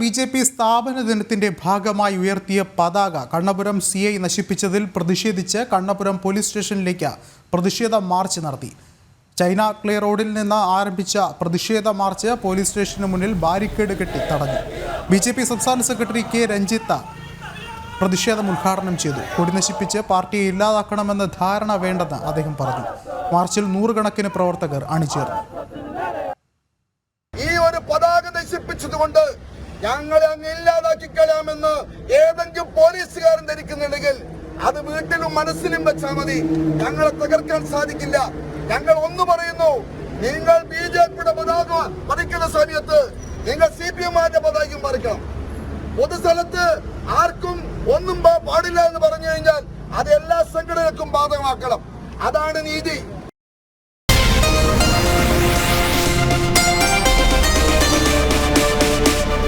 B J P സ്ഥാപന ദിനത്തിന്റെ ഭാഗമായി ഉയർത്തിയ പതാക കണ്ണപുരം സി ഐ നശിപ്പിച്ചതിൽ പ്രതിഷേധിച്ച് കണ്ണപുരം പോലീസ് സ്റ്റേഷനിലേക്ക് പ്രതിഷേധ മാർച്ച് നടത്തി. ചൈന ക്ലേ റോഡിൽ നിന്ന് ആരംഭിച്ച പ്രതിഷേധ മാർച്ച് പോലീസ് സ്റ്റേഷന് മുന്നിൽ ബാരിക്കേഡ് കെട്ടി തടഞ്ഞു. ബി ജെ പി സംസ്ഥാന സെക്രട്ടറി കെ രഞ്ജിത്ത പ്രതിഷേധം ഉദ്ഘാടനം ചെയ്തു. കൊടി നശിപ്പിച്ച് പാർട്ടിയെ ഇല്ലാതാക്കണമെന്ന ധാരണ വേണ്ടെന്ന് അദ്ദേഹം പറഞ്ഞു. മാർച്ചിൽ നൂറുകണക്കിന് പ്രവർത്തകർ അണിചേർന്നു. ഈ ഒരു പതാക നശിപ്പിച്ചതുകൊണ്ട് ഞങ്ങളെ അങ്ങ് ഇല്ലാതാക്കി കളയാമെന്ന് ഏതെങ്കിലും പോലീസുകാരൻ ധരിക്കുന്നുണ്ടെങ്കിൽ അത് വീട്ടിലും മനസ്സിലും വെച്ചാൽ മതി. ഞങ്ങളെ തകർക്കാൻ സാധിക്കില്ല. ഞങ്ങൾ ഒന്ന് പറയുന്നു നിങ്ങൾ ബി ജെ പിയുടെ പതാക പറിക്കുന്ന സമയത്ത് നിങ്ങൾ സി പി എമ്മാരുടെ പതാകയും പറിക്കണം. പൊതുസ്ഥലത്ത് ആർക്കും ഒന്നും പാടില്ല എന്ന് പറഞ്ഞു കഴിഞ്ഞാൽ അത് എല്ലാ സംഘടനക്കും ബാധകമാക്കണം. അതാണ് നീതി.